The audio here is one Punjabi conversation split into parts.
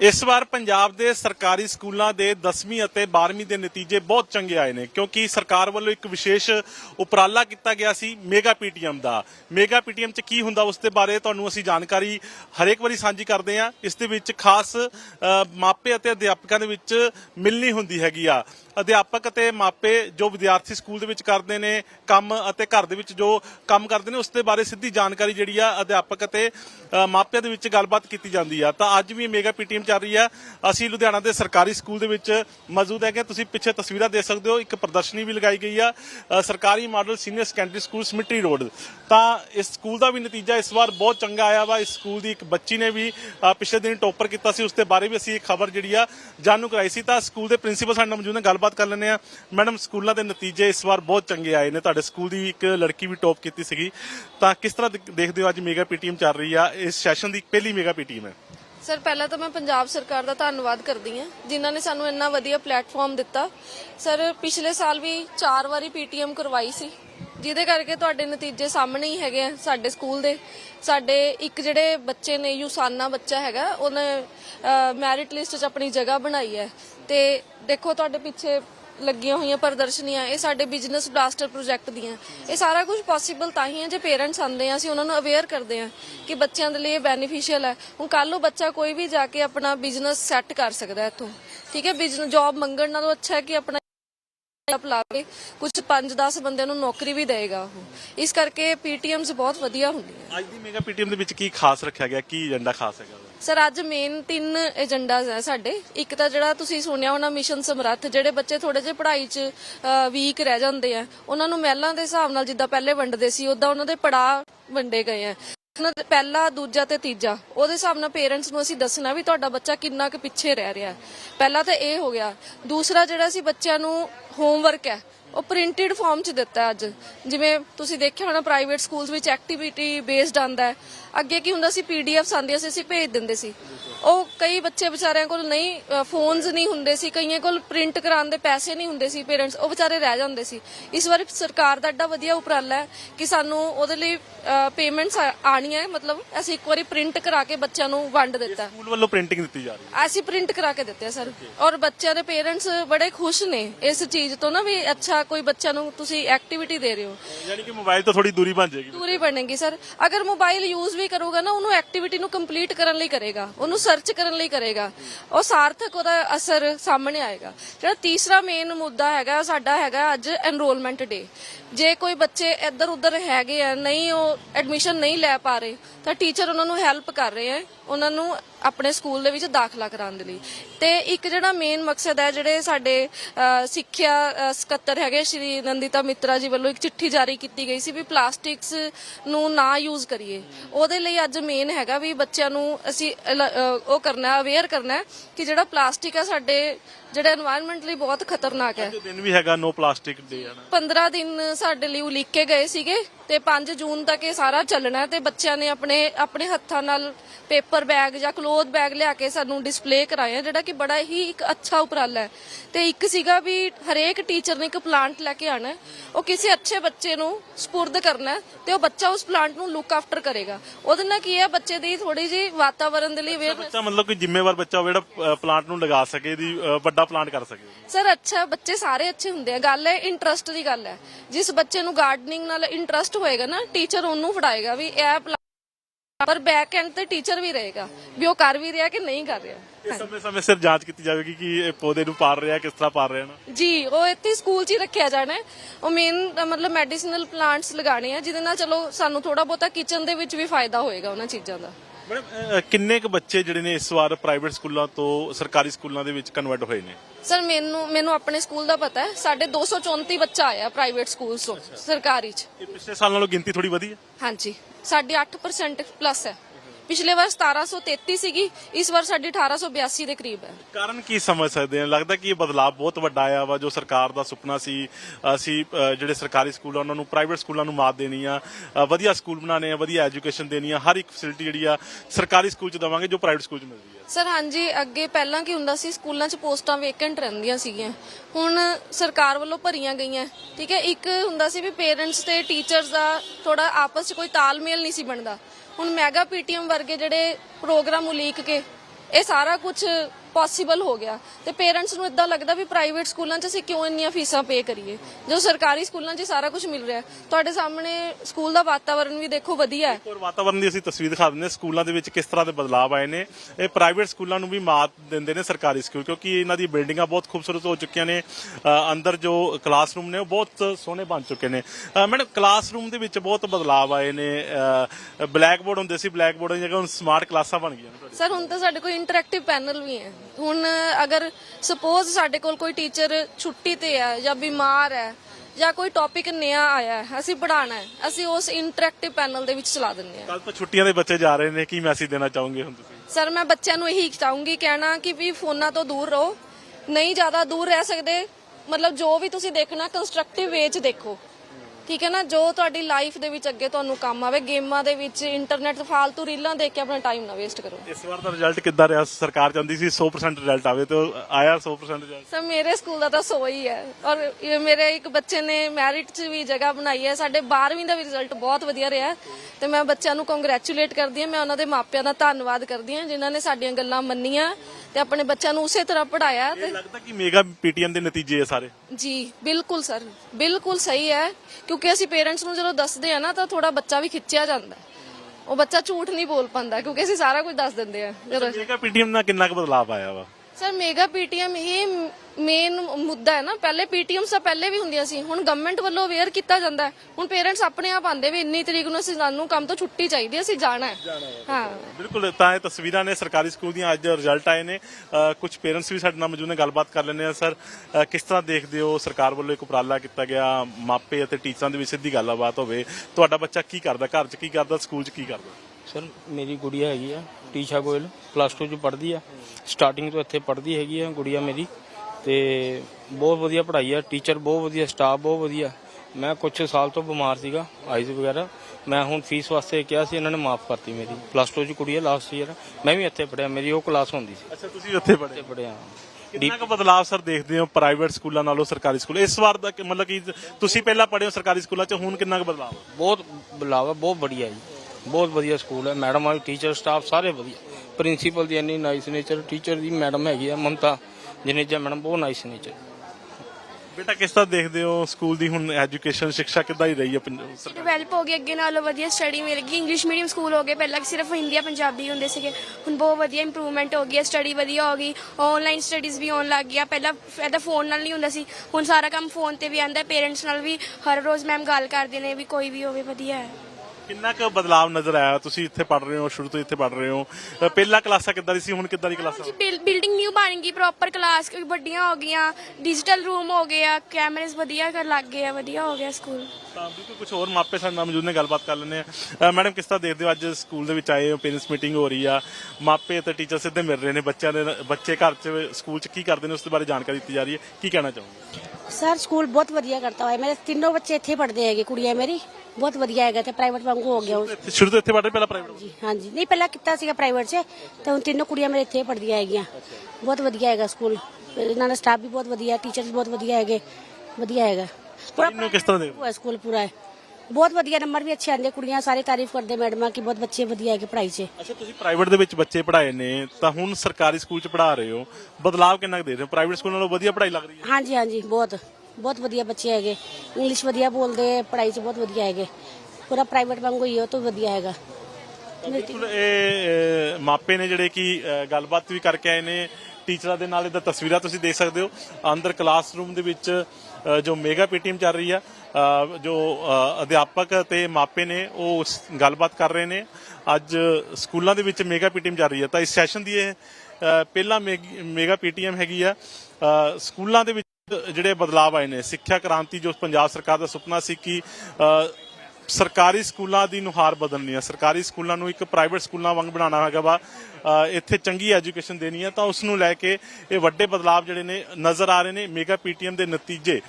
ਇਸ ਵਾਰ ਪੰਜਾਬ ਦੇ ਸਰਕਾਰੀ ਸਕੂਲਾਂ ਦੇ 10ਵੀਂ ਅਤੇ 12ਵੀਂ ਦੇ ਨਤੀਜੇ ਬਹੁਤ ਚੰਗੇ ਆਏ ਨੇ, ਕਿਉਂਕਿ ਸਰਕਾਰ ਵੱਲੋਂ ਇੱਕ ਵਿਸ਼ੇਸ਼ ਉਪਰਾਲਾ ਕੀਤਾ ਗਿਆ ਸੀ ਮੇਗਾ ਪੀਟੀਐਮ ਦਾ। ਮੇਗਾ ਪੀਟੀਐਮ ਚ ਕੀ ਹੁੰਦਾ ਉਸ ਦੇ ਬਾਰੇ ਤੁਹਾਨੂੰ ਅਸੀਂ ਜਾਣਕਾਰੀ ਹਰੇਕ ਵਾਰੀ ਸਾਂਝੀ ਕਰਦੇ ਹਾਂ। ਇਸ ਦੇ ਵਿੱਚ ਖਾਸ ਮਾਪੇ ਅਤੇ ਅਧਿਆਪਕਾਂ ਦੇ ਵਿੱਚ ਮਿਲਣੀ ਹੁੰਦੀ ਹੈਗੀ ਆ। ਅਧਿਆਪਕ ਅਤੇ ਮਾਪੇ ਜੋ ਵਿਦਿਆਰਥੀ ਸਕੂਲ ਦੇ ਵਿੱਚ ਕਰਦੇ ਨੇ ਕੰਮ ਅਤੇ ਘਰ ਦੇ ਵਿੱਚ ਜੋ ਕੰਮ ਕਰਦੇ ਨੇ, ਉਸ ਦੇ ਬਾਰੇ ਸਿੱਧੀ ਜਾਣਕਾਰੀ ਜਿਹੜੀ ਆ ਅਧਿਆਪਕ ਅਤੇ ਮਾਪਿਆਂ ਦੇ ਵਿੱਚ ਗੱਲਬਾਤ ਕੀਤੀ ਜਾਂਦੀ ਆ। ਤਾਂ ਅੱਜ ਵੀ ਮੇਗਾ ਪੀਟੀਐਮ ਚੱਲ ਰਹੀ ਆ। ਅਸੀਂ ਲੁਧਿਆਣਾ ਦੇ ਸਰਕਾਰੀ ਸਕੂਲ ਦੇ ਵਿੱਚ ਮੌਜੂਦ ਹੈਗੇ ਤੁਸੀਂ ਪਿੱਛੇ ਤਸਵੀਰਾਂ ਦੇਖ ਸਕਦੇ ਹੋ। ਇੱਕ ਪ੍ਰਦਰਸ਼ਨੀ ਵੀ ਲਗਾਈ ਗਈ ਆ ਸਰਕਾਰੀ ਮਾਡਲ ਸੀਨੀਅਰ ਸੈਕੰਡਰੀ ਸਕੂਲ ਸਮਿੱਟੀ ਰੋਡ। ਤਾਂ ਇਸ ਸਕੂਲ ਦਾ ਵੀ ਨਤੀਜਾ ਇਸ ਵਾਰ ਬਹੁਤ ਚੰਗਾ ਆਇਆ ਵਾ। ਇਸ ਸਕੂਲ ਦੀ ਇੱਕ ਬੱਚੀ ਨੇ ਵੀ ਪਿਛਲੇ ਦਿਨ ਟੋਪਰ ਕੀਤਾ ਸੀ। ਉਸ ਦੇ ਬਾਰੇ ਵੀ ਅਸੀਂ ਇੱਕ ਖਬਰ ਜਿਹੜੀ ਆ ਜਾਣੂ ਕਰਾਈ ਸੀ। ਤਾਂ ਸਕੂਲ ਦੇ ਪ੍ਰਿੰਸੀਪਲ ਸਾਡੇ ਨਾਲ ਮੌਜੂਦ ਨੇ। ਗੱਲਬਾਤ ਕਰ ਲੈਂਦੇ ਆ ਮੈਡਮ, ਸਕੂਲਾਂ ਦੇ ਨਤੀਜੇ ਇਸ ਵਾਰ ਬਹੁਤ ਚੰਗੇ ਆਏ ਨੇ। ਤੁਹਾਡੇ ਸਕੂਲ ਦੀ ਇੱਕ ਲੜਕੀ ਵੀ ਟੌਪ ਕੀਤੀ ਸੀਗੀ। ਤਾਂ ਕਿਸ ਤਰ੍ਹਾਂ ਦੇਖ- ਦੇਖਦੇ ਹੋ ਅੱਜ ਮੇਗਾ ਪੀਟੀਐਮ ਚੱਲ ਰਹੀ ਆ? ਇਸ ਸੈਸ਼ਨ ਦੀ ਪਹਿਲੀ ਮੇਗਾ ਪੀਟੀਐਮ ਹੈ। ਸਰ, ਪਹਿਲਾਂ ਤਾਂ ਮੈਂ ਪੰਜਾਬ ਸਰਕਾਰ ਦਾ ਧੰਨਵਾਦ ਕਰਦੀ ਹਾਂ, ਜਿਨ੍ਹਾਂ ਨੇ ਸਾਨੂੰ ਇੰਨਾ ਵਧੀਆ ਪਲੇਟਫਾਰਮ ਦਿੱਤਾ। ਸਰ, ਪਿਛਲੇ ਸਾਲ ਵੀ 4 ਵਾਰੀ ਪੀਟੀਐਮ ਕਰਵਾਈ ਸੀ, ਜਿਹਦੇ ਕਰਕੇ ਤੁਹਾਡੇ ਨਤੀਜੇ ਸਾਹਮਣੇ ਹੀ ਹੈਗੇ ਆ ਸਾਡੇ ਸਕੂਲ ਦੇ। ਸਾਡੇ ਇੱਕ ਜਿਹੜੇ ਬੱਚੇ ਨੇ, ਯੂਸਾਨਾ ਬੱਚਾ ਹੈਗਾ, ਉਹਨੇ ਮੈਰਿਟ ਲਿਸਟ 'ਚ ਆਪਣੀ ਜਗ੍ਹਾ ਬਣਾਈ ਹੈ। ਤੇ ਦੇਖੋ ਤੁਹਾਡੇ ਪਿੱਛੇ ਲੱਗੀਆਂ ਹੋਈਆਂ ਪ੍ਰਦਰਸ਼ਨੀਆਂ, ਇਹ ਸਾਡੇ ਬਿਜ਼ਨਸ ਬਲਾਸਟਰ ਪ੍ਰੋਜੈਕਟ ਦੀਆਂ। ਇਹ ਸਾਰਾ ਕੁਝ ਪੋਸੀਬਲ ਤਾਂ ਹੀ ਹੈ ਜੇ ਪੇਰੈਂਟਸ ਆਉਂਦੇ ਆ, ਅਸੀਂ ਉਹਨਾਂ ਨੂੰ ਅਵੇਅਰ ਕਰਦੇ ਆ ਕਿ ਬੱਚਿਆਂ ਦੇ ਲਈ ਇਹ ਬੈਨੀਫੀਸ਼ੀਅਲ ਹੈ। ਹੁਣ ਕੱਲ ਨੂੰ ਬੱਚਾ ਕੋਈ ਵੀ ਜਾ ਕੇ ਆਪਣਾ ਬਿਜ਼ਨਸ ਸੈੱਟ ਕਰ ਸਕਦਾ ਇੱਥੋਂ। ਠੀਕ ਹੈ ਬਿਜ਼ਨਸ ਜੌਬ ਮੰਗਣ ਨਾਲੋਂ ਅੱਛਾ ਹੈ ਕਿ ਆਪਣਾ ਆਪ ਲਾ ਕੇ ਕੁਝ 5-10 ਬੰਦਿਆਂ ਨੂੰ ਨੌਕਰੀ ਵੀ ਦੇਗਾ ਉਹ। ਇਸ ਕਰਕੇ ਪੀਟੀਐਮਸ ਬਹੁਤ ਵਧੀਆ ਹੁੰਦੀਆਂ। ਅੱਜ ਦੀ ਮੇਗਾ ਪੀਟੀਐਮ ਦੇ ਵਿੱਚ ਕੀ ਖਾਸ ਰੱਖਿਆ ਗਿਆ, ਕੀ ਏਜੰਡਾ ਖਾਸ ਹੈਗਾ ਸਰ ਅੱਜ ਮੇਨ ਤਿੰਨ ਏਜੰਡਾਜ਼ ਹੈ ਸਾਡੇ। ਇੱਕ ਤਾਂ ਜਿਹੜਾ ਤੁਸੀਂ ਸੁਣਿਆ ਹੋਣਾ ਮਿਸ਼ਨ ਸਮਰੱਥ ਜਿਹੜੇ ਬੱਚੇ ਥੋੜੇ ਜਿਹੇ ਪੜ੍ਹਾਈ 'ਚ ਵੀਕ ਰਹਿ ਜਾਂਦੇ ਆ, ਉਹਨਾਂ ਨੂੰ ਮਹਿਲਾਂ ਦੇ ਹਿਸਾਬ ਨਾਲ ਜਿੱਦਾਂ ਪਹਿਲੇ ਵੰਡਦੇ ਸੀ ਉਦਾਂ ਉਹਨਾਂ ਦੇ ਪੜਾਅ ਵੰਡੇ ਗਏ ਆ। ਉਹਨਾਂ ਦੇ ਪਹਿਲਾ, ਦੂਜਾ ਤੇ ਤੀਜਾ, ਉਹਦੇ ਹਿਸਾਬ ਨਾਲ ਪੇਰੈਂਟਸ ਨੂੰ ਅਸੀਂ ਦੱਸਣਾ ਵੀ ਤੁਹਾਡਾ ਬੱਚਾ ਕਿੰਨਾ ਕੁ ਪਿੱਛੇ ਰਹਿ ਰਿਹਾ। ਪਹਿਲਾ ਤਾਂ ਇਹ ਹੋ ਗਿਆ। ਦੂਸਰਾ ਜਿਹੜਾ ਸੀ ਬੱਚਿਆਂ ਨੂੰ ਹੋਮਵਰਕ ਹੈ ਉਹ ਪ੍ਰਿੰਟਡ ਫਾਰਮ 'ਚ ਦਿੱਤਾ ਅੱਜ। ਜਿਵੇਂ ਤੁਸੀਂ ਦੇਖਿਆ ਹੋਣਾ ਪ੍ਰਾਈਵੇਟ ਸਕੂਲਸ ਵਿੱਚ ਐਕਟੀਵਿਟੀ ਬੇਸਡ ਆਂਦਾ ਹੈ। ਅੱਗੇ ਕੀ ਹੁੰਦਾ ਸੀ ਪੀਡੀਐਫਸ ਆਉਂਦੀਆਂ ਸੀ ਅਸੀਂ ਭੇਜ ਦਿੰਦੇ ਸੀ। ਉਹ ਕਈ ਬੱਚੇ ਵਿਚਾਰਿਆਂ ਕੋਲ ਨਹੀਂ ਫੋਨਸ ਨਹੀਂ ਹੁੰਦੇ ਸੀ ਕਈਆਂ ਕੋਲ ਪ੍ਰਿੰਟ ਕਰਾਉਣ ਦੇ ਪੈਸੇ ਨਹੀਂ ਹੁੰਦੇ ਸੀ ਪੇਰੈਂਟਸ ਉਹ ਵਿਚਾਰੇ ਰਹਿ ਜਾਂਦੇ ਸੀ। ਇਸ ਵਾਰ ਸਰਕਾਰ ਦਾ ਐਡਾ ਵਧੀਆ ਉਪਰਾਲਾ ਹੈ ਕਿ ਸਾਨੂੰ ਉਹਦੇ ਲਈ ਪੇਮੈਂਟਸ ਆਣੀਆਂ ਹੈ। ਮਤਲਬ ਅਸੀਂ ਇੱਕ ਵਾਰੀ ਪ੍ਰਿੰਟ ਕਰਾ ਕੇ ਬੱਚਿਆਂ ਨੂੰ ਵੰਡ ਦਿੱਤਾ। ਸਕੂਲ ਵੱਲੋਂ ਪ੍ਰਿੰਟਿੰਗ ਦਿੱਤੀ ਜਾ ਰਹੀ ਹੈ। ਅਸੀਂ ਪ੍ਰਿੰਟ ਕਰਾ ਕੇ ਦਿੱਤੇ ਸਰ ਔਰ ਬੱਚਿਆਂ ਦੇ ਪੇਰੈਂਟਸ ਬੜੇ ਖੁਸ਼ ਨੇ ਇਸ ਚੀਜ਼ ਤੋਂ ਨਾ ਵੀ ਅੱਛਾ ਕੋਈ ਬੱਚਿਆਂ ਨੂੰ ਤੁਸੀਂ ਐਕਟੀਵਿਟੀ ਦੇ ਰਹੇ ਹੋ। ਯਾਨੀ ਕਿ ਮੋਬਾਈਲ ਤੋਂ ਥੋੜੀ ਦੂਰੀ ਬਣ ਜਾਏਗੀ। ਦੂਰੀ ਬਣੇਗੀ ਸਰ ਅਗਰ ਮੋਬਾਈਲ ਯੂਜ਼ ਵੀ ਕਰੂਗਾ ਨਾ ਉਹਨੂੰ ਐਕਟੀਵਿਟੀ ਨੂੰ ਕੰਪਲੀਟ ਕਰਨ ਲਈ ਕਰੇਗਾ। ਉਹਨੂੰ ਸਰਚ ਕਰਨ ਲਈ ਕਰੇਗਾ। ਉਹ ਸਾਰਥਕ ਉਹਦਾ ਅਸਰ ਸਾਹਮਣੇ ਆਏਗਾ। ਜਿਹੜਾ ਤੀਸਰਾ ਮੇਨ ਮੁੱਦਾ ਹੈਗਾ ਸਾਡਾ ਹੈਗਾ ਅੱਜ ਐਨਰੋਲਮੈਂਟ ਡੇ ਜੇ ਕੋਈ ਬੱਚੇ ਇੱਧਰ ਉੱਧਰ ਹੈਗੇ ਆ ਨਹੀਂ ਉਹ ਐਡਮਿਸ਼ਨ ਨਹੀਂ ਲੈ ਪਾ ਰਹੇ ਤਾਂ ਟੀਚਰ ਉਹਨਾਂ ਨੂੰ ਹੈਲਪ ਕਰ ਰਹੇ ਆ। ਉਹਨਾਂ ਨੂੰ ਆਪਣੇ ਸਕੂਲ ਦੇ ਵਿੱਚ ਦਾਖਲਾ ਕਰਾਉਣ ਦੇ ਲਈ। ਤੇ ਇੱਕ ਜਿਹੜਾ ਮੇਨ ਮਕਸਦ ਹੈ ਜਿਹੜੇ ਸਾਡੇ ਸਿੱਖਿਆ ਸਕੱਤਰ ਹੈਗੇ ਸ਼੍ਰੀ ਨੰਦਿਤਾ ਮਿੱਤਰਾ ਜੀ ਵੱਲੋਂ ਇੱਕ ਚਿੱਠੀ ਜਾਰੀ ਕੀਤੀ ਗਈ ਸੀ ਵੀ ਪਲਾਸਟਿਕਸ ਨੂੰ ਨਾ ਯੂਜ਼ ਕਰੀਏ। ਉਹਦੇ ਲਈ ਅੱਜ ਮੇਨ ਹੈਗਾ ਵੀ ਬੱਚਿਆਂ ਨੂੰ ਅਸੀਂ ਉਹ ਕਰਨਾ ਅਵੇਅਰ ਕਰਨਾ ਹੈ ਕਿ ਜਿਹੜਾ ਪਲਾਸਟਿਕ ਆ ਸਾਡੇ ਜਿਹੜਾ এনवायरमेंट ਲਈ ਬਹੁਤ ਖਤਰਨਾਕ ਹੈ। ਦਿਨ ਵੀ ਹੈਗਾ ਨੋ ਪਲਾਸਟਿਕ ਡੇ 15 ਦਿਨ ਸਾਡੇ ਲਈ ਉਲੀਕੇ ਗਏ ਸੀਗੇ। ਤੇ 5 ਜੂਨ ਤੱਕ ਇਹ ਸਾਰਾ ਚੱਲਣਾ ਹੈ ਤੇ ਬੱਚਿਆਂ ਨੇ ਆਪਣੇ ਆਪਣੇ ਹੱਥਾਂ ਨਾਲ ਪੇਪਰ ਬੈਗ ਜਾਂ ਕਲੋਥ ਬੈਗ ਲਿਆ ਕੇ ਸਾਨੂੰ ਡਿਸਪਲੇ ਕਰਾਇਆ ਜਿਹੜਾ ਕਿ ਬੜਾ ਹੀ ਇੱਕ ਅੱਛਾ ਉਪਰਾਲਾ ਹੈ। ਤੇ ਇੱਕ ਸੀਗਾ ਵੀ ਹਰੇਕ ਟੀਚਰ ਨੇ ਇੱਕ ਪਲਾਂਟ ਲੈ ਕੇ ਆਣਾ ਉਹ ਕਿਸੇ ਅੱਛੇ ਬੱਚੇ ਨੂੰ ਸਪੁਰਦ ਕਰਨਾ ਤੇ ਉਹ ਬੱਚਾ ਉਸ ਪਲਾਂਟ ਨੂੰ ਲੁੱਕ ਆਫਟਰ ਕਰੇਗਾ। ਉਹਦੇ ਨਾਲ ਕੀ ਹੈ ਬੱਚੇ ਦੀ ਥੋੜੀ ਜੀ ਵਾਤਾਵਰਣ ਦੇ ਲਈ ਅਵੇਅਰਨੈਸ ਬੱਚਾ ਮਤਲਬ ਕੋਈ ਜ਼ਿੰਮੇਵਾਰ ਬੱਚਾ ਹੋਵੇ ਜਿਹੜਾ ਪਲਾਂਟ ਨੂੰ ਲਗਾ ਸਕੇ ਦੀ ਵੱਡਾ ਪਲਾਂਟ ਕਰ ਸਕੇ। ਸਰ ਅੱਛਾ ਬੱਚੇ ਸਾਰੇ ਅੱਛੇ ਹੁੰਦੇ ਆ। ਗੱਲ ਹੈ ਇੰਟਰਸਟ ਦੀ ਗੱਲ ਹੈ। ਜਿਸ ਬੱਚੇ ਨੂੰ ਗਾਰਡਨਿੰਗ ਨਾਲ ਇੰਟਰਸਟ ਹੋਏਗਾ ਨਾ ਟੀਚਰ ਉਹਨੂੰ ਫੜਾਏਗਾ ਵੀ ਇਹ ਪਲਾ- ਪਰ ਬੈਕ ਐਂਡ ਤੇ ਟੀਚਰ ਵੀ ਰਹੇਗਾ ਵੀ ਉਹ ਕਰ ਵੀ ਰਿਹਾ ਕਿ ਨਹੀਂ ਕਰ ਰਿਹਾ। ਸਮੇਂ ਸਮੇਂ ਸਿਰ ਜਾਂਚ ਕੀਤੀ ਜਾਵੇਗੀ ਕਿ ਇਹ ਪੌਦੇ ਨੂੰ ਪਾਰ ਰਿਹਾ ਕਿਸ ਤਰ੍ਹਾਂ ਪਾਰ ਰਿਹਾ ਨਾ। ਜੀ ਉਹ ਇੱਥੇ ਸਕੂਲ 'ਚ ਹੀ ਰੱਖਿਆ ਜਾਣਾ ਹੈ। ਉਹ ਮੇਨ ਮਤਲਬ ਮੈਡੀਸਿਨਲ ਪਲਾਂਟਸ ਲਗਾਣੇ ਆ ਜਿਹਦੇ ਨਾਲ ਚਲੋ ਸਾਨੂੰ ਥੋੜਾ ਬਹੁਤਾ ਕਿਚਨ ਦੇ ਵਿੱਚ ਵੀ ਫਾਇਦਾ ਹੋਏਗਾ ਉਹਨਾਂ ਚੀਜ਼ਾਂ ਦਾ। ਮੈਡਮ ਕਿੰਨੇ ਕੁ ਬੱਚੇ ਜਿਹੜੇ ਨੇ ਇਸ ਵਾਰ ਪ੍ਰਾਈਵੇਟ ਸਕੂਲਾਂ ਤੋਂ ਸਰਕਾਰੀ ਸਕੂਲਾਂ ਦੇ ਵਿੱਚ ਕਨਵਰਟ ਹੋਏ ਨੇ? ਸਰ ਮੈਨੂੰ ਮੈਨੂੰ ਆਪਣੇ ਸਕੂਲ ਦਾ ਪਤਾ ਹੈ। ਸਾਡੇ 234 ਬੱਚਾ ਆਇਆ ਪ੍ਰਾਈਵੇਟ ਸਕੂਲਸ ਤੋਂ ਸਰਕਾਰੀ 'ਚ। ਇਹ ਪਿਛਲੇ ਸਾਲ ਨਾਲੋਂ ਗਿਣਤੀ ਥੋੜੀ ਵਧੀ ਹੈ? ਹਾਂਜੀ। ਸਾਡੀ 8% ਪਲੱਸ ਹੈ। ਪਿਛਲੇ ਵਾਰ 1733 ਸੀਗੀ ਇਸ ਵਾਰ ਸਾਡੀ 1882 ਦੇ ਕਰੀਬ ਹੈ। ਕਾਰਨ ਕੀ ਸਮਝ ਸਕਦੇ ਆ ਲੱਗਦਾ ਕਿ ਇਹ ਬਦਲਾਅ ਬਹੁਤ ਵੱਡਾ ਆਇਆ ਵਾ ਜੋ ਸਰਕਾਰ ਦਾ ਸੁਪਨਾ ਸੀ। ਅਸੀਂ ਜਿਹੜੇ ਸਰਕਾਰੀ ਸਕੂਲ ਆ ਉਹਨਾਂ ਨੂੰ ਪ੍ਰਾਈਵੇਟ ਸਕੂਲਾਂ ਨੂੰ ਮਾਤ ਦੇਣੀ ਆ। ਵਧੀਆ ਸਕੂਲ ਬਣਾਉਣੇ ਆ ਵਧੀਆ ਐਜੂਕੇਸ਼ਨ ਦੇਣੀ ਆ। ਹਰ ਇੱਕ ਫੈਸਿਲਿਟੀ ਜਿਹੜੀ ਆ ਸਰਕਾਰੀ ਸਕੂਲ ਚ ਦਵਾਂਗੇ ਜੋ ਪ੍ਰਾਈਵੇਟ ਸਕੂਲ ਚ ਮਿਲਦੀ ਆ। ਸਰ ਹਾਂਜੀ ਅੱਗੇ ਪਹਿਲਾਂ ਕੀ ਹੁੰਦਾ ਸੀ ਸਕੂਲਾਂ 'ਚ ਪੋਸਟਾਂ ਵੇਕੈਂਟ ਰਹਿੰਦੀਆਂ ਸੀਗੀਆਂ। ਹੁਣ ਸਰਕਾਰ ਵੱਲੋਂ ਭਰੀਆਂ ਗਈਆਂ। ਠੀਕ ਹੈ ਇੱਕ ਹੁੰਦਾ ਸੀ ਵੀ ਪੇਰੈਂਟਸ ਤੇ ਟੀਚਰਸ ਦਾ ਥੋੜਾ ਆਪਸ 'ਚ ਕੋਈ ਤਾਲਮੇਲ ਨਹੀਂ ਸੀ ਬਣਦਾ। ਹੁਣ ਮੈਗਾ ਪੀਟੀਐਮ ਵਰਗੇ ਜਿਹੜੇ ਪ੍ਰੋਗਰਾਮ ਉਲੀਕ ਕੇ ਇਹ ਸਾਰਾ ਕੁਝ ਪੋਸੀਬਲ ਹੋ ਗਿਆ। ਤੇ ਪੇਰੈਂਟਸ ਨੂੰ ਇਦਾਂ ਲੱਗਦਾ ਵੀ ਪ੍ਰਾਈਵੇਟ ਸਕੂਲਾਂ 'ਚ ਅਸੀਂ ਕਿਉਂ ਇੰਨੀਆਂ ਫੀਸਾਂ ਪੇ ਕਰੀਏ? ਜੋ ਸਰਕਾਰੀ ਸਕੂਲਾਂ 'ਚ ਸਾਰਾ ਕੁਝ ਮਿਲ ਰਿਹਾ। ਤੁਹਾਡੇ ਸਾਹਮਣੇ ਸਕੂਲ ਦਾ ਵਾਤਾਵਰਣ ਵੀ ਦੇਖੋ ਵਧੀਆ ਹੈ। ਹੋਰ ਵਾਤਾਵਰਣ ਦੀ ਅਸੀਂ ਤਸਵੀਰ ਦਿਖਾ ਦਿੰਦੇ ਹਾਂ। ਸਕੂਲਾਂ ਦੇ ਵਿੱਚ ਕਿਸ ਤਰ੍ਹਾਂ ਦੇ ਬਦਲਾਅ ਆਏ ਨੇ। ਇਹ ਪ੍ਰਾਈਵੇਟ ਸਕੂਲਾਂ ਨੂੰ ਵੀ ਮਾਤ ਦਿੰਦੇ ਨੇ ਸਰਕਾਰੀ ਸਕੂਲ ਕਿਉਂਕਿ ਇਹਨਾਂ ਦੀ ਬਿਲਡਿੰਗਾਂ ਬਹੁਤ ਖੂਬਸੂਰਤ ਹੋ ਚੁੱਕੀਆਂ ਨੇ। ਅੰਦਰ ਜੋ ਕਲਾਸਰੂਮ ਨੇ ਉਹ ਬਹੁਤ ਸੋਹਣੇ ਬਣ ਚੁੱਕੇ ਨੇ। ਮੈਡਮ ਕਲਾਸਰੂਮ ਦੇ ਵਿੱਚ ਬਹੁਤ ਬਦਲਾਅ ਆਏ ਨੇ। ਬਲੈਕ ਬੋਰਡ ਹੁੰਦੇ ਸੀ ਬਲੈਕ ਬੋਰਡ ਦੀ ਜਗ੍ਹਾ ਹੁਣ ਸਮਾਰਟ ਕਲਾਸਾਂ ਬਣ ਗਈਆਂ ਸਰ ਹੁਣ ਤਾਂ ਸਾਡੇ ਕੋਲ ਇੰਟਰੈਕਟਿਵ ਪੈਨਲ ਵੀ ਹੈ। ਹੁਣ ਅਗਰ ਸਪੋਜ਼ ਸਾਡੇ ਕੋਲ ਕੋਈ ਟੀਚਰ ਛੁੱਟੀ ਤੇ ਹੈ ਜਾਂ ਬਿਮਾਰ ਹੈ ਜਾਂ ਕੋਈ ਟੌਪਿਕ ਨया ਆਇਆ ਹੈ ਅਸੀਂ ਪੜਾਉਣਾ ਹੈ ਅਸੀਂ ਉਸ ਇੰਟਰੈਕਟਿਵ ਪੈਨਲ ਦੇ ਵਿੱਚ ਚਲਾ ਦਿੰਦੇ ਹਾਂ। ਕੱਲ ਤੋਂ ਛੁੱਟੀਆਂ ਦੇ ਬੱਚੇ ਜਾ ਰਹੇ ਨੇ ਕੀ ਮੈਸੇਜ ਦੇਣਾ ਚਾਹੋਗੇ ਹੁਣ ਤੁਸੀਂ? ਸਰ ਮੈਂ ਬੱਚਿਆਂ ਨੂੰ ਇਹੀ ਚਾਹੂੰਗੀ ਕਹਿਣਾ ਕਿ ਵੀ ਫੋਨਾਂ ਤੋਂ ਦੂਰ ਰਹੋ ਨਹੀਂ ਜ਼ਿਆਦਾ ਦੂਰ ਰਹਿ ਸਕਦੇ ਮਤਲਬ ਜੋ ਵੀ ਤੁਸੀਂ ਦੇਖਣਾ ਕੰਸਟਰਕਟਿਵ ਵੇ 'ਚ ਦੇਖੋ। ਠੀਕ ਹੈ ਨਾ ਜੋ ਤੁਹਾਡੀ ਲਾਈਫ ਦੇ ਵਿੱਚ ਅੱਗੇ ਤੁਹਾਨੂੰ ਕੰਮ ਆਵੇ ਗੇਮਾਂ ਦੇ ਵਿੱਚ ਇੰਟਰਨੈਟ ਫਾਲਤੂ ਰੀਲਾਂ ਦੇਖ ਕੇ ਆਪਣਾ ਟਾਈਮ ਨਾ ਵੇਸਟ ਕਰੋ। ਇਸ ਵਾਰ ਦਾ ਰਿਜ਼ਲਟ ਕਿੱਦਾਂ ਰਿਹਾ? ਸਰਕਾਰ ਚਾਹੁੰਦੀ ਸੀ 100% ਰਿਜ਼ਲਟ ਆਵੇ ਤੇ ਆਇਆ 100% ਰਿਜ਼ਲਟ ਸਰ ਮੇਰੇ ਸਕੂਲ ਦਾ ਤਾਂ ਸੋ ਹੀ ਹੈ। ਔਰ ਮੇਰੇ ਇੱਕ ਬੱਚੇ ਨੇ ਮੈਰਿਟ 'ਚ ਵੀ ਜਗ੍ਹਾ ਬਣਾਈ ਹੈ। ਸਾਡੇ 12ਵੀਂ ਦਾ ਵੀ ਰਿਜ਼ਲਟ ਬਹੁਤ ਵਧੀਆ ਰਿਹਾ। ਤੇ ਮੈਂ ਬੱਚਿਆਂ ਨੂੰ ਕੰਗ੍ਰੈਚੁਲੇਟ ਕਰਦੀ ਹਾਂ। ਮੈਂ ਉਹਨਾਂ ਦੇ ਮਾਪਿਆਂ ਦਾ ਧੰਨਵਾਦ ਕਰਦੀ ਹਾਂ ਜਿਨ੍ਹਾਂ ਨੇ ਸਾਡੀਆਂ ਗੱਲਾਂ ਮੰਨੀਆਂ ਤੇ ਆਪਣੇ ਬੱਚਿਆਂ ਨੂੰ ਉਸੇ ਤਰ੍ਹਾਂ ਪੜਾਇਆ ਤੇ ਲੱਗਦਾ ਕਿ ਮੇਗਾ ਪੀਟੀਐਮ ਦੇ ਨਤੀਜੇ ਆ ਸਾਰੇ। ਜੀ ਬਿਲਕੁਲ ਸਰ। ਬਿਲਕੁਲ ਸਹੀ ਹੈ। ਕਿਉਂਕਿ ਅਸੀਂ ਪੇਰੈਂਟਸ ਨੂੰ ਜਦੋਂ ਦੱਸਦੇ ਆ ਨਾ ਤਾਂ ਥੋੜਾ ਬੱਚਾ ਵੀ ਖਿੱਚਿਆ ਜਾਂਦਾ ਹੈ। ਉਹ ਬੱਚਾ ਝੂਠ ਨਹੀਂ ਬੋਲ ਪਾਉਂਦਾ ਕਿਉਂਕਿ ਅਸੀਂ ਸਾਰਾ ਕੁਝ ਦੱਸ ਦਿੰਦੇ ਆ ਜਦੋਂ ਮੇਗਾ ਪੀਟੀਐਮ ਨਾਲ ਕਿੰਨਾ ਕੁ ਬਦਲਾਅ ਆਇਆ ਵਾ ਸਰ ਮੇਗਾ ਪੀਟੀਐਮ ਇਹ ਮੇਨ ਮੁੱਦਾ ਹੈ ਨਾ। ਪਹਿਲੇ ਪੀਟੀਐਮ ਤਾਂ ਪਹਿਲੇ ਵੀ ਹੁੰਦੀਆਂ ਸੀ। ਹੁਣ ਗਵਰਨਮੈਂਟ ਵੱਲੋਂ ਅਵੇਅਰ ਕੀਤਾ ਜਾਂਦਾ ਹੈ। ਹੁਣ ਪੇਰੈਂਟਸ ਆਪਣੇ ਆਪ ਆਂਦੇ ਵੀ ਇੰਨੀ ਤਰੀਕ ਨੂੰ ਅਸੀਂ ਸਾਨੂੰ ਕੰਮ ਤੋਂ ਛੁੱਟੀ ਚਾਹੀਦੀ ਹੈ, ਅਸੀਂ ਜਾਣਾ ਹੈ। ਹਾਂ। ਬਿਲਕੁਲ ਤਾਂ ਇਹ ਤਸਵੀਰਾਂ ਨੇ ਸਰਕਾਰੀ ਸਕੂਲ ਦੀਆਂ ਅੱਜ ਰਿਜ਼ਲਟ ਆਏ ਨੇ। ਕੁਝ ਪੇਰੈਂਟਸ ਵੀ ਸਾਡੇ ਨਾਲ ਮੌਜੂਦ ਨੇ ਗੱਲਬਾਤ ਕਰ ਲੈਂਦੇ ਆ ਸਰ ਕਿਸ ਤਰ੍ਹਾਂ ਦੇਖਦੇ ਹੋ? ਸਰਕਾਰ ਵੱਲੋਂ ਇੱਕ ਉਪਰਾਲਾ ਕੀਤਾ ਗਿਆ ਮਾਪੇ ਅਤੇ ਟੀਚਰਾਂ ਦੇ ਵਿੱਚ ਸਿੱਧੀ ਗੱਲਬਾਤ ਹੋਵੇ। ਤੁਹਾਡਾ ਬੱਚਾ ਕੀ ਕਰਦਾ? ਘਰ 'ਚ ਕੀ ਕਰਦਾ? ਸਕੂਲ 'ਚ ਕੀ ਕਰਦਾ? ਸਰ ਮੇਰੀ ਗੁੜੀਆ ਹੈਗੀ ਆ। ਟੀਸ਼ਾ ਗੋਇਲ ਪਲੱਸ 2 ਚ ਪੜ੍ਹਦੀ ਆ। ਸਟਾਰਟਿੰਗ ਤੋਂ ਇੱਥੇ ਪੜ੍ਹਦੀ ਹੈਗੀ ਆ ਗੁੜੀਆ ਮੇਰੀ। ਤੇ ਬਹੁਤ ਵਧੀਆ ਪੜ੍ਹਾਈ ਆ ਟੀਚਰ ਬਹੁਤ ਵਧੀਆ ਸਟਾਫ ਬਹੁਤ ਵਧੀਆ। ਮੈਂ ਕੁਝ ਸਾਲ ਤੋਂ ਬਿਮਾਰ ਸੀਗਾ ਆਈਜ਼ ਵਗੈਰਾ। ਮੈਂ ਹੁਣ ਫੀਸ ਵਾਸਤੇ ਕਿਹਾ ਸੀ ਇਹਨਾਂ ਨੇ ਮਾਫ ਕਰਤੀ ਮੇਰੀ। ਪਲੱਸ 2 ਚ ਕੁੜੀ ਆ ਲਾਸਟ ਈਅਰ ਮੈਂ ਵੀ ਇੱਥੇ ਪੜਿਆ ਮੇਰੀ ਉਹ ਕਲਾਸ ਹੁੰਦੀ ਸੀ। ਅੱਛਾ ਤੁਸੀਂ ਉੱਥੇ ਪੜ੍ਹੇ? ਪੜਿਆ ਕਿੰਨਾ ਕੁ ਬਦਲਾਅ ਸਰ ਦੇਖਦੇ ਹੋ ਪ੍ਰਾਈਵੇਟ ਸਕੂਲਾਂ ਨਾਲੋਂ ਸਰਕਾਰੀ ਸਕੂਲ? ਇਸ ਵਾਰ ਦਾ ਮਤਲਬ ਕਿ ਤੁਸੀਂ ਪਹਿਲਾਂ ਪੜ੍ਹੇ ਹੋ ਸਰਕਾਰੀ ਸਕੂਲਾਂ 'ਚ ਹੁਣ ਕਿੰਨਾ ਕੁ ਬਦਲਾਅ? ਆ ਬਹੁਤ ਬੁਲਾਵਾ ਬਹੁਤ ਵਧੀਆ ਜੀ। ਬਹੁਤ ਵਧੀਆ ਸਕੂਲ ਹੈ। ਮੈਡਮ ਆ ਟੀਚਰ ਸਟਾਫ ਸਾਰੇ ਵਧੀਆ। ਪ੍ਰਿੰਸੀਪਲ ਦੀ ਇੰਨੀ ਨਾਈਸ ਨੇਚਰ ਟੀਚਰ ਦੀ ਮੈਡਮ ਹੈਗੀ ਆ ਮਮਤਾ ਜਨੇਜਾ ਮੈਡਮ ਬਹੁਤ ਨਾਈਸ ਨੇਚਰ ਬੇਟਾ ਕਿਸ ਤਰ੍ਹਾਂ ਦੇਖਦੇ ਹੋ ਸਕੂਲ ਦੀ ਹੁਣ ਐਜੂਕੇਸ਼ਨ ਸਿੱਖਿਆ ਕਿੱਦਾਂ ਹੀ ਰਹੀ ਹੈ ਪੰਜਾਬ ਸਰਕਾਰ ਡਿਵੈਲਪ ਹੋ ਗਈ ਅੱਗੇ ਨਾਲੋਂ ਵਧੀਆ ਸਟੱਡੀ ਮਿਲ ਗਈ। ਇੰਗਲਿਸ਼ ਮੀਡੀਅਮ ਸਕੂਲ ਹੋ ਗਏ ਪਹਿਲਾਂ ਸਿਰਫ ਹਿੰਦੀ ਜਾਂ ਪੰਜਾਬੀ ਹੁੰਦੇ ਸੀਗੇ। ਹੁਣ ਬਹੁਤ ਵਧੀਆ ਇੰਪਰੂਵਮੈਂਟ ਹੋ ਗਈ ਹੈ ਸਟੱਡੀ ਵਧੀਆ ਹੋ ਗਈ। ਆਨਲਾਈਨ ਸਟੱਡੀਜ਼ ਵੀ ਹੋਣ ਲੱਗ ਗਿਆ ਪਹਿਲਾਂ ਇਹਦਾ ਫੋਨ ਨਾਲ ਨਹੀਂ ਹੁੰਦਾ ਸੀ। ਹੁਣ ਸਾਰਾ ਕੰਮ ਫੋਨ ਤੇ ਵੀ ਆਂਦਾ ਪੇਰੈਂਟਸ ਨਾਲ ਵੀ ਹਰ ਰੋਜ਼ ਮੈਮ ਗੱਲ ਕਰਦੇ ਨੇ ਵੀ ਕੋਈ ਵੀ ਹੋਵੇ ਵਧੀਆ ਹੈ। ਕਿੰਨਾ ਕੁ ਬਦਲਾਅ ਨਜ਼ਰ ਆਇਆ? ਤੁਸੀਂ ਇੱਥੇ ਪੜ ਰਹੇ ਹੋ ਸ਼ੁਰੂ ਤੋਂ ਇੱਥੇ ਪੜ ਰਹੇ ਹੋ। ਅ, ਪਹਿਲਾਂ ਕਲਾਸਾਂ ਕਿੱਦਾਂ ਦੀ ਸੀ ਹੁਣ ਕਿੱਦਾਂ ਦੀ ਕਲਾਸਾਂ? ਜੀ ਬਿਲਡਿੰਗ ਨਿਊ ਬਣ ਗਈ ਪ੍ਰੋਪਰ ਕਲਾਸ ਵੱਡੀਆਂ ਹੋ ਗਈਆਂ। ਡਿਜੀਟਲ ਰੂਮ ਹੋ ਗਏ ਆ ਕੈਮਰੇਜ਼ ਵਧੀਆ ਕਰ ਲੱਗ ਗਏ ਆ ਵਧੀਆ ਹੋ ਗਿਆ ਸਕੂਲ ਤਾਂ ਬਿਲਕੁਲ ਕੁਝ ਹੋਰ ਮਾਪੇ ਸਾਡੇ ਨਾਲ ਮੌਜੂਦ ਨੇ ਗੱਲਬਾਤ ਕਰ ਲੈਂਦੇ ਆ। ਮੈਡਮ ਕਿਸ ਤਰ੍ਹਾਂ ਦੇਖਦੇ ਹੋ ਅੱਜ ਸਕੂਲ ਦੇ ਵਿੱਚ ਆਏ ਹੋ ਪੇਰੈਂਟਸ ਮੀਟਿੰਗ ਹੋ ਰਹੀ ਆ? ਮਾਪੇ ਅਤੇ ਟੀਚਰ ਸਿੱਧੇ ਮਿਲ ਰਹੇ ਨੇ ਬੱਚਿਆਂ ਦੇ ਨਾਲ- ਬੱਚੇ ਘਰ 'ਚ ਸਕੂਲ 'ਚ ਕੀ ਕਰਦੇ ਨੇ ਉਸ ਦੇ ਬਾਰੇ ਜਾਣਕਾਰੀ ਦਿੱਤੀ ਜਾ ਰਹੀ ਹੈ। ਕੀ ਕਹਿਣਾ ਚਾਹੋਗੇ? ਸਰ ਸਕੂਲ ਬਹੁਤ ਵਧੀਆ ਕਰਤਾ ਹੋਇਆ ਮੇਰੇ ਤਿੰਨੋਂ ਬੱਚੇ ਇੱਥੇ ਪੜ੍ਹਦੇ ਹੈਗੇ ਕੁੜੀਆਂ ਮੇਰੀ। ਬਹੁਤ ਵਧੀਆ ਹੈਗਾ ਤੇ ਪ੍ਰਾਈਵੇਟ ਵਾਂਗੂ ਹੋ ਗਿਆ। ਇੱਥੇ ਸ਼ੁਰੂ ਤੋਂ ਇੱਥੇ ਪੜ੍ਹਦੇ ਪਹਿਲਾਂ ਪ੍ਰਾਈਵੇਟ ਜੀ ਹਾਂਜੀ। ਨਹੀਂ ਪਹਿਲਾਂ ਕੀਤਾ ਸੀਗਾ ਪ੍ਰਾਈਵੇਟ 'ਚ ਤੇ ਹੁਣ ਤਿੰਨੋਂ ਕੁੜੀਆਂ ਮੇਰੇ ਇੱਥੇ ਪੜ੍ਹਦੀਆਂ ਹੈਗੀਆਂ। ਬਹੁਤ ਵਧੀਆ ਹੈਗਾ ਸਕੂਲ। ਇਹਨਾਂ ਦਾ ਸਟਾਫ ਵੀ ਬਹੁਤ ਵਧੀਆ ਟੀਚਰਸ ਬਹੁਤ ਵਧੀਆ ਹੈਗੇ। ਵਧੀਆ ਹੈਗਾ। ਪੂਰਾ ਇਹਨੂੰ ਕਿਸ ਤਰ੍ਹਾਂ ਦੇਖਦੇ ਹੋਇਆ ਸਕੂਲ ਪੂਰਾ ਹੈ। ਬਹੁਤ ਵਧੀਆ ਨੰਬਰ ਵੀ ਅੱਛੇ ਆਉਂਦੇ ਕੁੜੀਆਂ ਸਾਰੇ ਤਾਰੀਫ ਕਰਦੇ ਮੈਡਮਾਂ ਕਿ ਬਹੁਤ ਬੱਚੇ ਵਧੀਆ ਹੈਗੇ ਪੜ੍ਹਾਈ 'ਚ। ਅੱਛਾ ਤੁਸੀਂ ਪ੍ਰਾਈਵੇਟ ਦੇ ਵਿੱਚ ਬੱਚੇ ਪੜ੍ਹਾਏ ਨੇ ਤਾਂ ਹੁਣ ਸਰਕਾਰੀ ਸਕੂਲ 'ਚ ਪੜ੍ਹਾ ਰਹੇ ਹੋ ਬਦਲਾਅ ਕਿੰਨਾ ਕੁ ਦੇ ਰਹੇ ਹੋ? ਪ੍ਰਾਈਵੇਟ ਸਕੂਲ ਨਾਲੋਂ ਵਧੀਆ ਪੜ੍ਹਾਈ ਲੱਗ ਰਹੀ ਹੈ? ਹਾਂਜੀ ਹਾਂਜੀ ਬਹੁਤ ਬਹੁਤ ਵਧੀਆ ਬੱਚੇ ਹੈਗੇ। ਇੰਗਲਿਸ਼ ਵਧੀਆ ਬੋਲਦੇ ਪੜ੍ਹਾਈ 'ਚ ਬਹੁਤ ਵਧੀਆ ਹੈਗੇ। ਪੂਰਾ ਪ੍ਰਾਈਵੇਟ ਵਾਂਗੂ ਹੀ ਹੈ, ਉਹ ਤੋਂ ਵਧੀਆ ਹੈਗਾ। ਬਿਲਕੁਲ ਇਹ ਮਾਪੇ ਨੇ ਜਿਹੜੇ ਕਿ ਗੱਲਬਾਤ ਵੀ ਕਰਕੇ ਆਏ ਨੇ ਟੀਚਰਾਂ ਦੇ ਨਾਲ ਇਹਦਾ ਤਸਵੀਰਾਂ ਤੁਸੀਂ ਦੇਖ ਸਕਦੇ ਹੋ। ਅੰਦਰ ਕਲਾਸਰੂਮ ਦੇ ਵਿੱਚ ਜੋ ਮੇਗਾ ਪੀਟੀਐਮ ਚੱਲ ਰਹੀ ਆ ਜੋ ਅਧਿਆਪਕ ਤੇ ਮਾਪੇ ਨੇ ਉਹ ਗੱਲਬਾਤ ਕਰ ਰਹੇ ਨੇ। ਅੱਜ ਸਕੂਲਾਂ ਦੇ ਵਿੱਚ ਮੇਗਾ ਪੀਟੀਐਮ ਚੱਲ ਰਹੀ ਹੈ ਤਾਂ ਇਸ ਸੈਸ਼ਨ ਦੀ ਇਹ ਅ, ਪਹਿਲਾ ਮੇਗ- ਮੇਗਾ ਪੀਟੀਐਮ ਹੈਗੀ ਆ। ਸਕੂਲਾਂ ਦੇ ਵਿੱਚ ਜਿਹੜੇ ਬਦਲਾਅ ਆਏ ਨੇ ਸਿੱਖਿਆ ਕ੍ਰਾਂਤੀ ਜੋ ਪੰਜਾਬ ਸਰਕਾਰ ਦਾ ਸੁਪਨਾ ਸੀ ਕਿ ਸਰਕਾਰੀ ਸਕੂਲਾਂ ਦੀ ਨੁਹਾਰ ਬਦਲਣੀ ਹੈ ਸਰਕਾਰੀ ਸਕੂਲਾਂ ਨੂੰ ਇੱਕ ਪ੍ਰਾਈਵੇਟ ਸਕੂਲਾਂ ਵਾਂਗ ਬਣਾਉਣਾ ਹੈਗਾ ਵਾ। ਇੱਥੇ ਚੰਗੀ ਐਜੂਕੇਸ਼ਨ ਦੇਣੀ ਹੈ ਤਾਂ ਉਸ ਨੂੰ ਲੈ ਕੇ ਇਹ ਵੱਡੇ ਬਦਲਾਅ ਜਿਹੜੇ ਨੇ ਨਜ਼ਰ ਆ ਰਹੇ ਨੇ ਮੇਗਾ ਪੀਟੀਐਮ ਦੇ ਨਤੀਜੇ।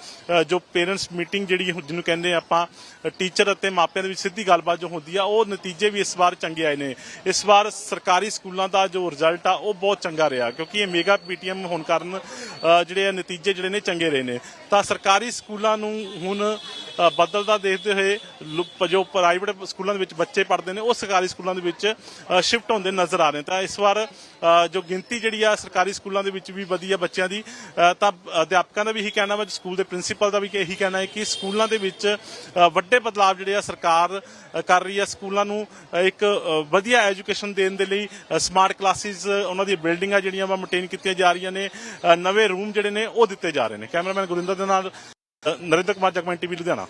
ਜੋ ਪੇਰੈਂਟਸ ਮੀਟਿੰਗ ਜਿਹੜੀ ਜਿਹਨੂੰ ਕਹਿੰਦੇ ਆਪਾਂ ਟੀਚਰ ਅਤੇ ਮਾਪਿਆਂ ਦੇ ਵਿੱਚ ਸਿੱਧੀ ਗੱਲਬਾਤ ਜੋ ਹੁੰਦੀ ਆ, ਉਹ ਨਤੀਜੇ ਵੀ ਇਸ ਵਾਰ ਚੰਗੇ ਆਏ ਨੇ। ਇਸ ਵਾਰ ਸਰਕਾਰੀ ਸਕੂਲਾਂ ਦਾ ਜੋ ਰਿਜ਼ਲਟ ਆ, ਉਹ ਬਹੁਤ ਚੰਗਾ ਰਿਹਾ ਕਿਉਂਕਿ ਇਹ ਮੇਗਾ ਪੀਟੀਐਮ ਹੋਣ ਕਾਰਨ ਜਿਹੜੇ ਆ ਨਤੀਜੇ ਜਿਹੜੇ ਨੇ ਚੰਗੇ ਰਹੇ ਨੇ। ਤਾਂ ਸਰਕਾਰੀ ਸਕੂਲਾਂ ਨੂੰ ਹੁਣ ਬਦਲਦਾ ਦੇਖਦੇ ਹੋਏ ਲੁ- ਜੋ ਪ੍ਰਾਈਵੇਟ ਸਕੂਲਾਂ ਦੇ ਵਿੱਚ ਬੱਚੇ ਪੜ੍ਹਦੇ ਨੇ, ਉਹ ਸਰਕਾਰੀ ਸਕੂਲਾਂ ਦੇ ਵਿੱਚ ਸ਼ਿਫਟ ਹੁੰਦੇ ਨਜ਼ਰ ਆ ਰਹੇ ਨੇ। ਤਾਂ ਇਸ ਵਾਰ ਜੋ ਗਿਣਤੀ ਜਿਹੜੀ ਆ ਸਰਕਾਰੀ ਸਕੂਲਾਂ ਦੇ ਵਿੱਚ ਵੀ ਵਧੀਆ ਬੱਚਿਆਂ ਦੀ ਤਾਂ ਅਧਿਆਪਕਾਂ ਦਾ ਵੀ ਇਹੀ ਕਹਿਣਾ ਵਾ ਸਕੂਲ ਦੇ ਪ੍ਰਿੰਸੀਪਲ ਦਾ ਵੀ ਇਹੀ ਕਹਿਣਾ ਹੈ ਕਿ ਸਕੂਲਾਂ ਦੇ ਵਿੱਚ ਵੱਡੇ ਬਦਲਾਅ ਜਿਹੜੇ ਆ ਸਰਕਾਰ ਕਰ ਰਹੀ ਆ। ਸਕੂਲਾਂ ਨੂੰ ਇੱਕ ਵਧੀਆ ਐਜੂਕੇਸ਼ਨ ਦੇਣ ਦੇ ਲਈ ਸਮਾਰਟ ਕਲਾਸਿਸ, ਉਹਨਾਂ ਦੀਆਂ ਬਿਲਡਿੰਗਾਂ ਜਿਹੜੀਆਂ ਵਾ ਮੇਨਟੇਨ ਕੀਤੀਆਂ ਜਾ ਰਹੀਆਂ ਨੇ ਨਵੇਂ ਰੂਮ ਜਿਹੜੇ ਨੇ ਉਹ ਦਿੱਤੇ ਜਾ ਰਹੇ ਨੇ। ਕੈਮਰਾਮੈਨ ਗੁਰਿੰਦਰ ਦੇ ਨਾਲ ਨਰਿੰਦਰ ਕੁਮਾਰ, ਜਗਮਨ ਟੀਵੀ, ਲੁਧਿਆਣਾ।